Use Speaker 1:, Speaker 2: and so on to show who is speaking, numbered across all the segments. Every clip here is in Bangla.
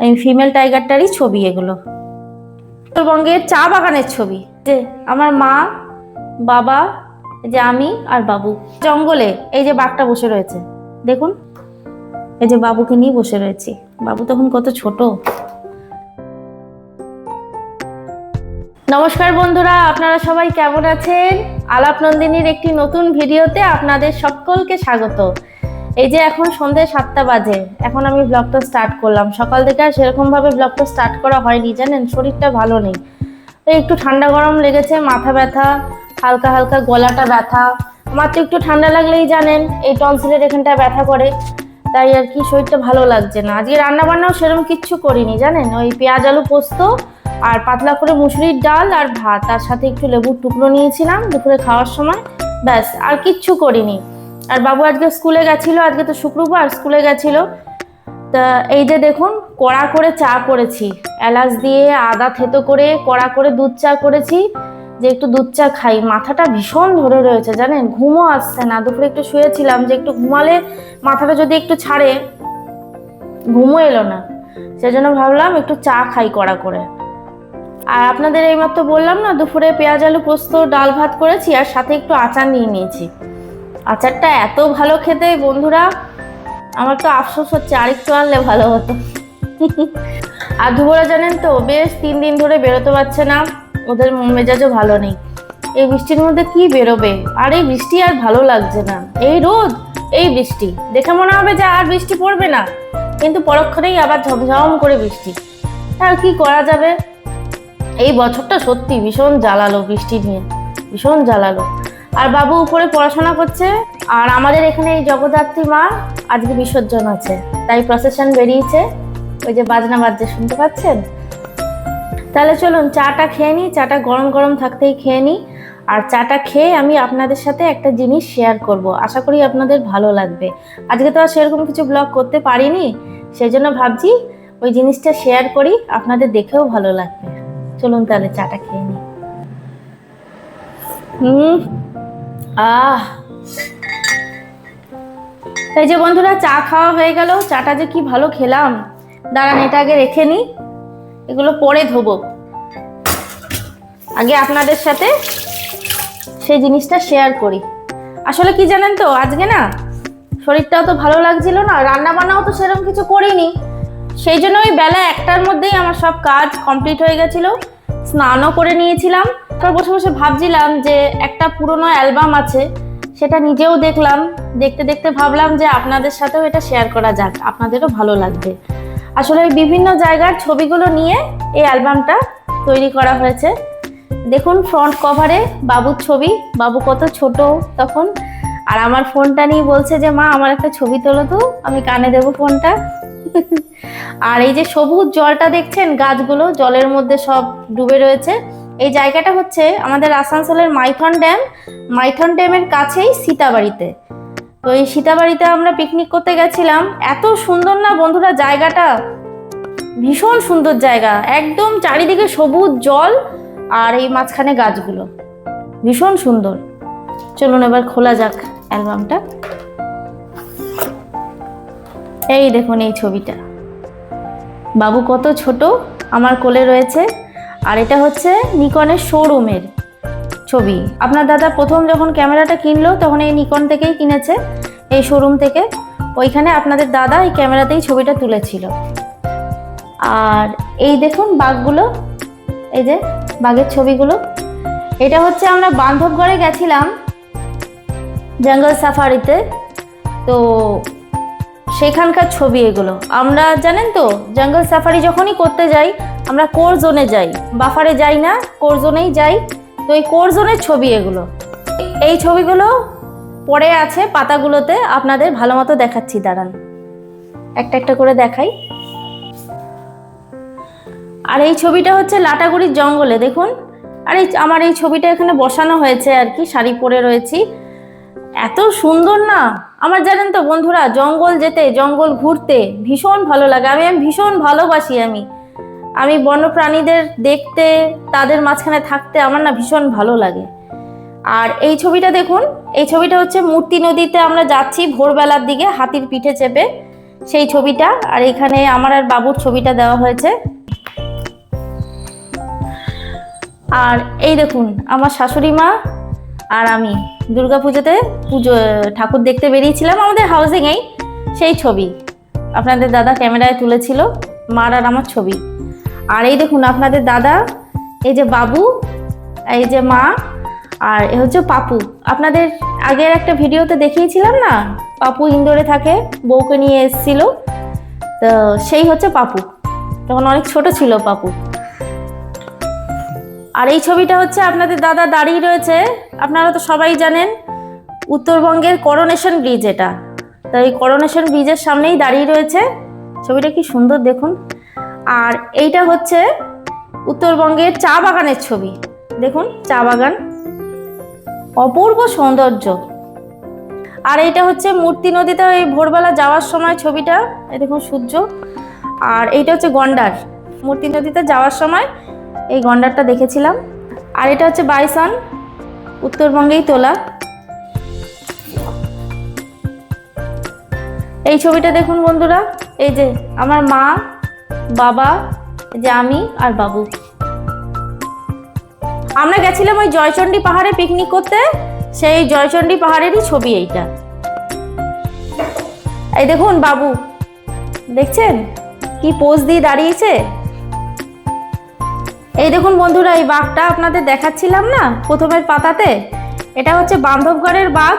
Speaker 1: এই ফিমেল টাইগারটারই ছবি এগুলো। উত্তরবঙ্গের চা বাগানের ছবি। যে আমার মা, বাবা যে আমি আর বাবু। জঙ্গলে এই যে বাঘটা বসে রয়েছে, দেখুন। এই যে বাবুকে নিয়ে বসে রয়েছি। বাবু তখন কত ছোট। নমস্কার বন্ধুরা, আপনারা সবাই কেমন আছেন? আলাপ নন্দিনীর একটি নতুন ভিডিওতে আপনাদের সকলকে স্বাগত। এই যে এখন সন্ধে সাতটা বাজে, এখন আমি ব্লগটা স্টার্ট করলাম। সকাল থেকে আর সেরকম ভাবে ব্লগটা স্টার্ট করা হয়নি, জানেন? শরীরটা ভালো নেই। তো একটু ঠান্ডা গরম লেগেছে, মাথা ব্যথা, হালকা হালকা গলাটা ব্যথা। আমার তো একটু ঠান্ডা লাগলেই জানেন, এই টনসিলের এখানটায় ব্যথা করে। তাই আর কি, শরীরটা ভালো লাগছে না। আজকে রান্না বান্নাও সেরকম কিচ্ছু করিনি, জানেন? ওই পেঁয়াজ আলু পোস্ত আর পাতলা করে মুসুরির ডাল আর ভাত। তার সাথে একটু লেবুর টুকরো নিয়েছিলাম দুপুরে খাওয়ার সময়। ব্যাস, আর কিচ্ছু করিনি। আর বাবু আজকে স্কুলে গেছিল, আজকে তো শুক্রবার, স্কুলে গেছিল। তা এই যে দেখুন, কড়া করে চা করেছি। এলাচ দিয়ে আদা থেতো করে, কড়া করে দুধ চা করেছি। যে একটু দুধ চা খাই, মাথাটা ভীষণ ধরে রয়েছে, জানেন? ঘুমও আসছে না। দুপুরে একটু শুয়েছিলাম, যে একটু ঘুমালে মাথাটা যদি একটু ছাড়ে, ঘুমও এলো না। সেজন্য ভাবলাম একটু চা খাই কড়া করে। আর আপনাদের এইমাত্র বললাম না, দুপুরে পেঁয়াজ, আলু পোস্ত, ডাল ভাত করেছি, আর সাথে একটু আচার নিয়ে নিয়েছি। আচারটা এত ভালো খেতে, বন্ধুরা। আমার তো আফসোস হচ্ছে, আরেকটু আনলে ভালো হতো। আর ধুবরা জানেন তো, বেশ তিন দিন ধরে বেরোতে পারছে না। ওদের মেজাজও ভালো নেই। এই বৃষ্টির মধ্যে কি বেরোবে? আর এই বৃষ্টি আর ভালো লাগছে না। এই রোদ, এই বৃষ্টি। দেখে মনে হবে যে আর বৃষ্টি পড়বে না। কিন্তু পরক্ষণেই আবার ঝমঝম করে বৃষ্টি। আর কি করা যাবে? এই বছরটা সত্যি ভীষণ জ্বালালো বৃষ্টি নিয়ে। ভীষণ জ্বালালো। আর বাবু উপরে পড়াশোনা করছে, আর আমাদের এখানে এই জগদ্ধাত্রী মা আজকে বিসর্জন আছে, তাই প্রসেশন বেরিয়েছে। ওই যে বাজনা বাজছে, শুনতে পাচ্ছেন? তাহলে চলুন, চাটা খেয়ে নিই, চাটা গরম গরম থাকতেই খেয়ে নিই, আর চাটা খেয়ে আমি আপনাদের সাথে একটা জিনিস শেয়ার করব। আশা করি আপনাদের ভালো লাগবে। আজকে তো আর সেরকম কিছু ব্লগ করতে পারিনি সেই জন্য ভাবছি ওই জিনিসটা শেয়ার করি, আপনাদের দেখেও ভালো লাগবে। চলুন তাহলে চাটা খেয়ে নিই। হুম আহ। এই যে বন্ধুরা, চা খাওয়া হয়ে গেল। চাটা যে কি ভালো খেলাম। দাঁড়ান, এটা আগে রেখে নিই এগুলো পরে ধোবো। আগে আপনাদের সাথে সেই জিনিসটা শেয়ার করি। আসলে কি জানেন তো, আজকে না শরীরটাও তো ভালো লাগছিল না রান্না বান্নাও তো সেরকম কিছু করিনি। সেই জন্য ওই বেলা একটার মধ্যেই আমার সব কাজ কমপ্লিট হয়ে গেছিল। স্নানও করে নিয়েছিলাম। তারপর বসে বসে ভাবছিলাম যে একটা পুরনো অ্যালবাম আছে, সেটা নিজেও দেখলাম, দেখতে দেখতে ভাবলাম যে আপনাদের সাথেও এটা শেয়ার করা যাক, আপনাদেরও ভালো লাগবে। আসলে বিভিন্ন জায়গার ছবিগুলো নিয়ে এই অ্যালবামটা তৈরি করা হয়েছে। দেখুন ফ্রন্ট কভারে বাবুর ছবি, বাবু কত ছোট তখন। আর আমার ফোনটা নিয়ে বলছে যে, মা, আমার একটা ছবি তোলো তো, আমি কানে দেবো ফোনটা। আর এই যে সবুজ জলটা দেখছেন, গাছগুলো, জলের মধ্যে সব ডুবে রয়েছে। এই জায়গাটা হচ্ছে আমাদের আসানসোলের মাইথন ড্যাম। মাইথন ড্যামের কাছেই সীতাবাড়িতে। তো এই সীতাবাড়িতে আমরা পিকনিক করতে গেছিলাম। এত সুন্দর না বন্ধুরা জায়গাটা? ভীষণ সুন্দর জায়গা। একদম চারিদিকে সবুজ জল আর এই মাঝখানে গাছগুলো। ভীষণ সুন্দর। চলুন এবার খোলা যাক অ্যালবামটা। এই দেখুন এই ছবিটা। বাবু কত ছোট, আমার কোলে রয়েছে। আর এটা হচ্ছে নিকনের শোরুমের ছবি। আপনার দাদা প্রথম যখন ক্যামেরাটা কিনলো, তখন এই নিকন থেকেই কিনেছে। এই শোরুম থেকে। ওইখানে আপনাদের দাদা এই ক্যামেরাতেই ছবিটা তুলেছিল। আর এই দেখুন বাঘগুলো, এই যে বাঘের ছবিগুলো। এটা হচ্ছে আমরা বান্ধবগড়ে গেছিলাম, জঙ্গল সাফারিতে তো সেখানকার ছবি এগুলো। আমরা, জানেন তো জঙ্গল সাফারি যখনই করতে যাই, আমরা কোর জোনে যাই। বাফারে যাই না কোর জোনেই যাই। তো এই কোর জোনের ছবি এগুলো। এই ছবিগুলো পড়ে আছে পাতাগুলোতে, আপনাদের ভালো মতো দেখাচ্ছি, দাঁড়ান। একটা একটা করে দেখাই। আর এই ছবিটা হচ্ছে লাটাগুড়ির জঙ্গলে, দেখুন। আর এই, আমার এই ছবিটা এখানে বসানো হয়েছে আর কি, শাড়ি পরে রয়েছি। এত সুন্দর না! আমার জানেন তো বন্ধুরা, জঙ্গল যেতে, জঙ্গল ঘুরতে ভীষণ ভালো লাগে। আমি আমি ভীষণ ভালোবাসি আমি। আমি বন্যপ্রাণীদের দেখতে, তাদের মাঝখানে থাকতে আমার না ভীষণ ভালো লাগে। আর এই ছবিটা দেখুন, এই ছবিটা হচ্ছে মূর্তি নদীতে আমরা যাচ্ছি ভোরবেলার দিকে, হাতির পিঠে চেপে সেই ছবিটা। আর এখানে আমার আর বাবুর ছবিটা দেওয়া হয়েছে। আর এই দেখুন, আমার শাশুড়ি মা আর আমি। দুর্গাপুজোতে পুজো, ঠাকুর দেখতে বেরিয়েছিলাম আমাদের হাউসিংয়েই সেই ছবি। আপনাদের দাদা ক্যামেরায় তুলেছিল, মার আর আমার ছবি। আর এই দেখুন, আপনাদের দাদা, এই যে বাবু, এই যে মা, আর এ হচ্ছে পাপু। আপনাদের আগের একটা ভিডিওতে দেখিয়েছিলাম না? পাপু ইন্দোরে থাকে, বউকে নিয়ে এসেছিল। তো সেই হচ্ছে পাপু। তখন অনেক ছোট ছিল পাপু। আর এই ছবিটা হচ্ছে আপনাদের দাদা দাঁড়িয়ে রয়েছে। আপনারা তো সবাই জানেন, উত্তরবঙ্গের করোনেশন ব্রিজ এটা। তো এই করোনেশন ব্রিজের সামনেই দাঁড়িয়ে রয়েছে। ছবিটা কি সুন্দর দেখুন। আর এইটা হচ্ছে উত্তরবঙ্গের চা বাগানের ছবি। দেখুন, চা বাগান। অপূর্ব সৌন্দর্য। আর এইটা হচ্ছে মূর্তি নদীতে ওই ভোরবেলা যাওয়ার সময় ছবিটা। এই দেখুন সূর্য। আর এইটা হচ্ছে গন্ডার। মূর্তি নদীতে যাওয়ার সময় এই গন্ডারটা দেখেছিলাম। আর এটা হচ্ছে বাইসন, উত্তরবঙ্গেই তোলা। এই ছবিটা দেখুন বন্ধুরা, এই যে আমার মা, বাবা যে আমি আর বাবু। আমরা গেছিলাম ওই জয়চণ্ডী পাহাড়ে পিকনিক করতে, সেই জয়চণ্ডী পাহাড়েরই ছবি এইটা। এই দেখুন বাবু, দেখছেন? কি পোজ দিয়ে দাঁড়িয়েছে? এই দেখুন বন্ধুরা, এই বাঘটা আপনাদের দেখাচ্ছিলাম না প্রথমের পাতাতে? এটা হচ্ছে বান্ধবগড়ের বাঘ,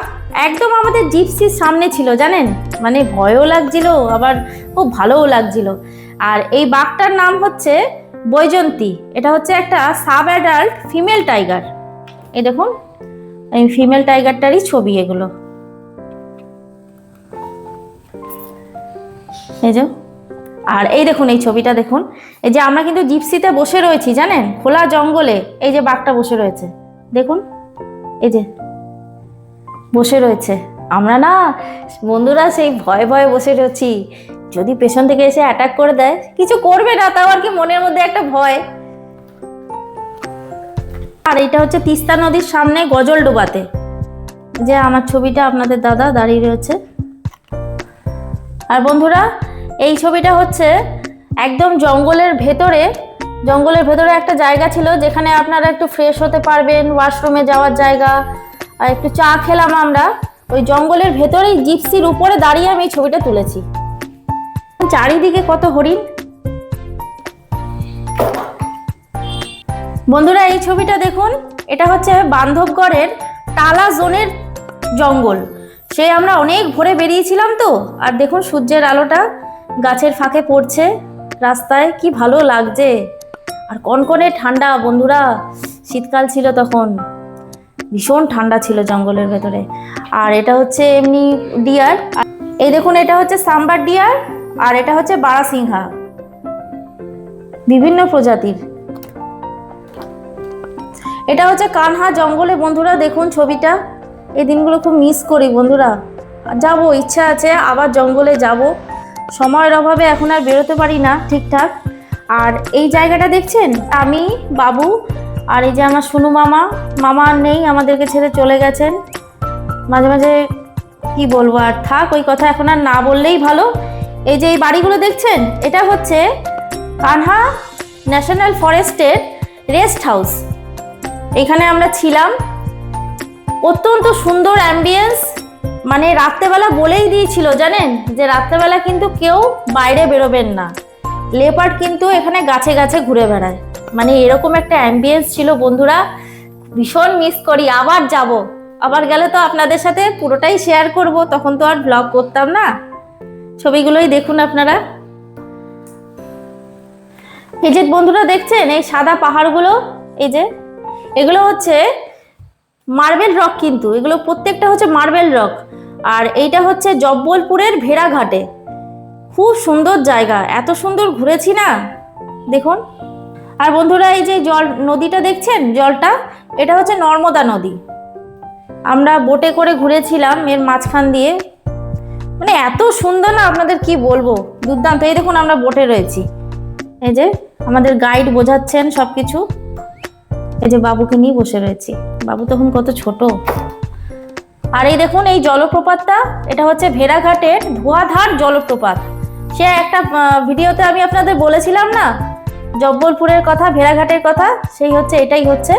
Speaker 1: একদম আমাদের জিপসির সামনে ছিল, জানেন? মানে ভয়ও লাগছিল, আবার খুব ভালোও লাগছিল। আর এই বাঘটার নাম হচ্ছে বৈজন্তী এটা হচ্ছে একটা সাব অ্যাডাল্ট ফিমেল টাইগার। এই দেখুন, এই ফিমেল টাইগারটারই ছবি এগুলো। এই যে আর এই দেখুন, এই ছবিটা দেখুন। এই যে আমরা কিন্তু জিপসিতে বসে রয়েছি, জানেন? খোলা জঙ্গলে এই যে বাঘটা বসে রয়েছে। দেখুন, এই যে বসে রয়েছে। আমরা না, বন্ধুরা সেই ভয়ে ভয়ে বসে রয়েছি। যদি পেছন থেকে এসে অ্যাটাক করে দেয়, কিছু করবে না, তাও আর কি মনের মধ্যে একটা ভয়। আর এটা হচ্ছে তিস্তা নদীর সামনে গজল ডোবাতে। যে আমার ছবিটা আপনাদের দাদা দাঁড়িয়ে রয়েছে। আর বন্ধুরা এই ছবিটা হচ্ছে একদম জঙ্গলের ভেতরে জঙ্গলের ভেতরে একটা জায়গা ছিল যেখানে আপনারা একটু ফ্রেশ হতে পারবেন ওয়াশরুমে যাওয়ার জায়গা, আর একটু চা খেলাম আমরা। ওই জঙ্গলের ভেতরেই জিপসির উপরে দাঁড়িয়ে আমি এই ছবিটা তুলেছি। চারিদিকে কত হরিণ। বন্ধুরা, এই ছবিটা দেখুন, এটা হচ্ছে বান্ধবগড়ের টালা জোনের জঙ্গল। সে আমরা অনেক ভোরে বেরিয়েছিলাম তো, আর দেখুন সূর্যের আলোটা। গাছের ফাঁকে পড়ছে। রাস্তায় কি ভালো লাগছে? আর কনকনে ঠান্ডা, বন্ধুরা, শীতকাল ছিল তখন। ভীষণ ঠান্ডা ছিল জঙ্গলের ভেতরে। আর এটা হচ্ছে এমনি ডিয়ার। এই দেখুন, এটা হচ্ছে সাম্বার ডিয়ার, আর এটা হচ্ছে বারাসিংহা। বিভিন্ন প্রজাতির। এটা হচ্ছে কানহা জঙ্গলে, বন্ধুরা, দেখুন ছবিটা। এই দিনগুলো খুব মিস করি, বন্ধুরা। যাব, ইচ্ছা আছে, আবার জঙ্গলে যাব। সময়ের অভাবে এখন আর বেরোতে পারি না ঠিকঠাক। আর এই জায়গাটা দেখছেন? আমি, বাবু আর এই যে আমার সুনু মামা। মামা আর নেই, আমাদেরকে ছেড়ে চলে গেছেন। মাঝে মাঝে কি বলব আর থাক, ওই কথা এখন আর না বললেই ভালো। এই যে এই বাড়িগুলো দেখছেন? এটা হচ্ছে কানহা ন্যাশনাল ফরেস্টের রেস্ট হাউস। এখানে আমরা ছিলাম। অত্যন্ত সুন্দর অ্যাম্বিয়েন্স। মানে রাত্রেবেলা বলেই দিয়েছিল, জানেন? যে রাত্রেবেলা কিন্তু কেউ বাইরে বেরোবেন না। লেপার্ড কিন্তু এখানে গাছে গাছে ঘুরে বেড়ায়। মানে এরকম একটা অ্যাম্বিয়েন্স ছিল, বন্ধুরা। ভীষণ মিস করি। আবার যাব। আবার গেলে তো আপনাদের সাথে পুরোটাই শেয়ার করব। তখন তো আর ব্লগ করতাম না। ছবিগুলোই দেখুন আপনারা। এই যে বন্ধুরা দেখছেন, এই সাদা পাহাড়গুলো, এই যে, এগুলো হচ্ছে মার্বেল রক কিন্তু। এগুলো প্রত্যেকটা হচ্ছে মার্বেল রক আর এইটা হচ্ছে জব্বলপুরের ভেড়াঘাটে। খুব সুন্দর জায়গা, এত সুন্দর ঘুরেছি না? দেখুন। আর বন্ধুরা, এই যে জল, নদীটা দেখছেন? জলটা, এটা হচ্ছে নর্মদা নদী। আমরা বোটে করে ঘুরেছিলাম এর মাঝখান দিয়ে। মানে এত সুন্দর না আপনাদের কি বলব? দুর্দান্ত। এই দেখুন, আমরা বোটে রয়েছি। এই যে আমাদের গাইড বোঝাচ্ছেন সব কিছু এই যে বাবুকে নিয়ে বসে রয়েছি। বাবু তখন কত ছোট। আর এই দেখুন, এই জলপ্রপাতটা, এটা হচ্ছে ভেড়াঘাটের ধোয়াধার জলপ্রপাত। সে একটা ভিডিওতে আমি আপনাদের বলেছিলাম না, জব্বলপুরের কথা, ভেড়াঘাটের কথা, সেই হচ্ছে, এটাই হচ্ছে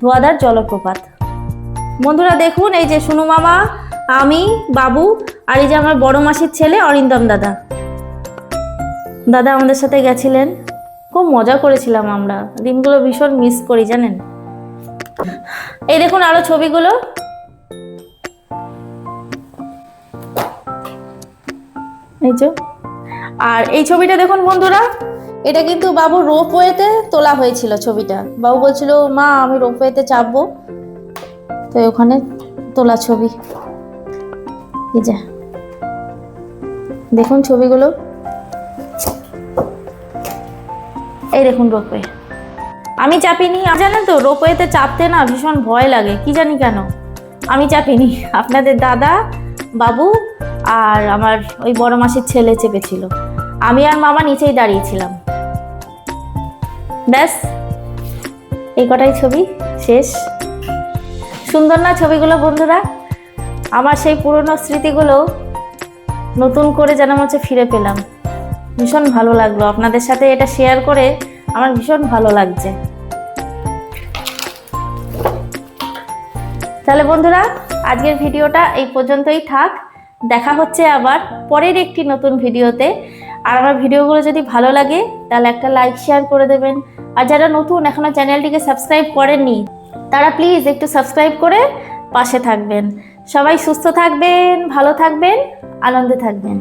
Speaker 1: ধোয়াদার জলপ্রপাত। বন্ধুরা দেখুন, এই যে সুনু মামা, আমি, বাবু, আর এই যে আমার বড় মাসির ছেলে অরিন্দম দাদা। দাদা আমাদের সাথে গেছিলেন। খুব মজা করেছিলাম আমরা। দিনগুলো ভীষণ মিস করি, জানেন? এই দেখুন আরও ছবিগুলো। এই যে। আর এই ছবিটা দেখুন বন্ধুরা। এটা কিন্তু বাবু রোপওয়েতে তোলা হয়েছিল ছবিটা। বাবু বলছিল, মা, আমি রোপওয়েতে চাপবো। তো ওখানে তোলা ছবি। এই যে। দেখুন ছবিগুলো। এই দেখুন রোপওয়ে। আমি চাপিনি। জানেন তো, রোপওয়েতে চাপতে না ভীষণ ভয় লাগে। কি জানি কেন? আমি চাপিনি। আপনাদের দাদা, বাবু আর আমার ওই বড় মাসির ছেলে চেপেছিল। আমি আর মামা নিচেই দাঁড়িয়েছিলাম। ব্যাস, এই কটাই ছবি, শেষ। সুন্দর না ছবিগুলো, বন্ধুরা? আমার সেই পুরনো স্মৃতিগুলো নতুন করে যেন হচ্ছে ফিরে পেলাম। ভীষণ ভালো লাগল। আপনাদের সাথে এটা শেয়ার করে আমার ভীষণ ভালো লাগছে। তাহলে বন্ধুরা, আজকের ভিডিওটা এই পর্যন্তই থাক। দেখা হচ্ছে আবার পরের একটি নতুন ভিডিওতে। আর আমার ভিডিওগুলো যদি ভালো লাগে, তাহলে একটা লাইক শেয়ার করে দেবেন। আর যারা নতুন এখনও চ্যানেলটিকে সাবস্ক্রাইব করেননি, তারা প্লিজ একটু সাবস্ক্রাইব করে পাশে থাকবেন। সবাই সুস্থ থাকবেন, ভালো থাকবেন, আনন্দে থাকবেন।